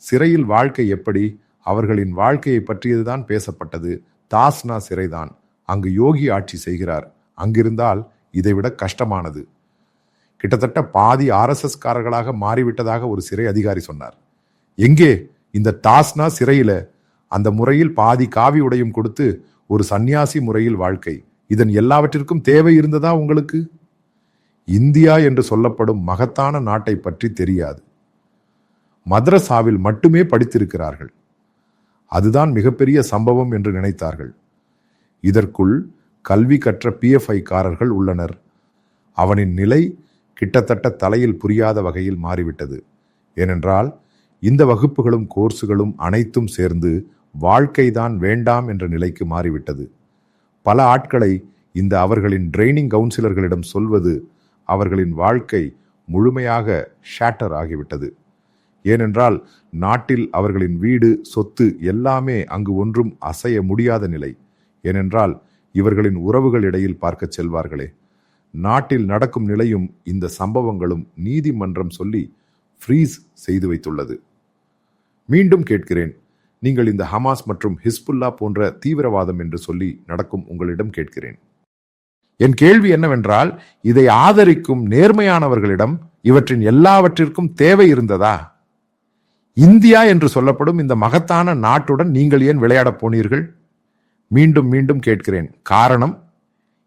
சிறையில் வாழ்க்கை எப்படி? அவர்களின் வாழ்க்கையை பற்றியதுதான் பேசப்பட்டது. தாஸ்னா சிறைதான். அங்கு யோகி ஆட்சி செய்கிறார். அங்கிருந்தால் இதைவிட கஷ்டமானது. கிட்டத்தட்ட பாதி ஆர்எஸ்எஸ்காரர்களாக மாறிவிட்டதாக ஒரு சிறை அதிகாரி சொன்னார். எங்கே? இந்த டாஸ்னா சிறையில. அந்த முறையில் பாதி காவி உடையும் கொடுத்து ஒரு சந்நியாசி முறையில் வாழ்க்கை. இதன் எல்லாவற்றிற்கும் தேவை இருந்ததா உங்களுக்கு? இந்தியா என்று சொல்லப்படும் மகத்தான நாட்டை பற்றி தெரியாது. மதரசாவில் மட்டுமே படித்திருக்கிறார்கள். அதுதான் மிகப்பெரிய சம்பவம் என்று நினைத்தார்கள். இதற்குள் கல்வி கற்ற பிஎஃப்ஐ காரர்கள் உள்ளனர். அவனின் நிலை கிட்டத்தட்ட தலையில் புரியாத வகையில் மாறிவிட்டது. ஏனென்றால் இந்த வகுப்புகளும் கோர்ஸுகளும் அனைத்தும் சேர்ந்து வாழ்க்கைதான் வேண்டாம் என்ற நிலைக்கு மாறிவிட்டது. பல ஆட்களை இந்த அவர்களின் ட்ரைனிங் கவுன்சிலர்களிடம் சொல்வது அவர்களின் வாழ்க்கை முழுமையாக ஷேட்டர் ஆகிவிட்டது. ஏனென்றால் நாட்டில் அவர்களின் வீடு சொத்து எல்லாமே அங்கு ஒன்றும் அசைய முடியாத நிலை. ஏனென்றால் இவர்களின் உறவுகள் இடையில் பார்க்கச் செல்வார்களே. நாட்டில் நடக்கும் நிலையும் இந்த சம்பவங்களும் நீதிமன்றம் சொல்லி ஃப்ரீஸ் செய்து வைத்துள்ளது. மீண்டும் கேட்கிறேன் நீங்கள் இந்த ஹமாஸ் மற்றும் ஹிஸ்புல்லா போன்ற தீவிரவாதம் என்று சொல்லி நடக்கும் உங்களிடம் கேட்கிறேன். என் கேள்வி என்னவென்றால் இதை ஆதரிக்கும் நேர்மையானவர்களிடம் இவற்றின் எல்லாவற்றிற்கும் தேவை இருந்ததா? இந்தியா என்று சொல்லப்படும் இந்த மகத்தான நாட்டுடன் நீங்கள் ஏன் விளையாடப் போனீர்கள்? மீண்டும் மீண்டும் கேட்கிறேன். காரணம்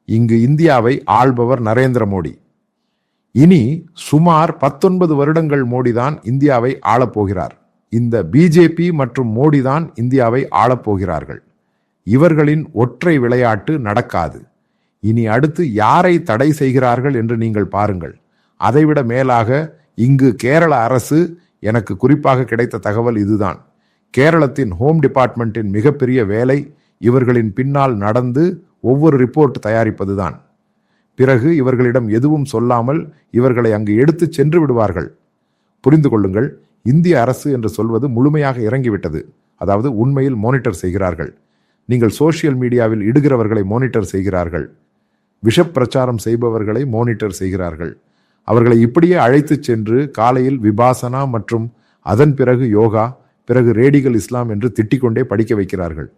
இங்கு இந்தியாவை ஆள்பவர் நரேந்திர மோடி. இனி சுமார் பத்தொன்பது வருடங்கள் மோடிதான் இந்தியாவை ஆளப்போகிறார் இந்த பிஜேபி மற்றும் மோடி தான் இந்தியாவை ஆளப்போகிறார்கள் இவர்களின் ஒற்றை விளையாட்டு நடக்காது. இனி அடுத்து யாரை தடை செய்கிறார்கள் என்று நீங்கள் பாருங்கள். அதைவிட மேலாக இங்கு கேரள அரசு எனக்கு குறிப்பாக கிடைத்த தகவல் இதுதான். கேரளத்தின் ஹோம் டிபார்ட்மெண்ட்டின் மிகப்பெரிய வேலை இவர்களின் பின்னால் நடந்து ஒவ்வொரு ரிப்போர்ட் தயாரிப்பதுதான். பிறகு இவர்களிடம் எதுவும் சொல்லாமல் இவர்களை அங்கு எடுத்துச் சென்று விடுவார்கள். புரிந்து கொள்ளுங்கள் இந்திய அரசு என்று சொல்வது முழுமையாக இறங்கிவிட்டது. அதாவது உண்மையில் மானிட்டர் செய்கிறார்கள். நீங்கள் சோஷியல் மீடியாவில் இடுகிறவர்களை மானிட்டர் செய்கிறார்கள். விஷப்பிரச்சாரம் செய்பவர்களை மானிட்டர் செய்கிறார்கள். அவர்களை இப்படியே அழைத்துச் சென்று காலையில் விபாசனா மற்றும் அதன் பிறகு யோகா பிறகு ரேடிகல் இஸ்லாம் என்று திட்டிக்கொண்டே படிக்க வைக்கிறார்கள்.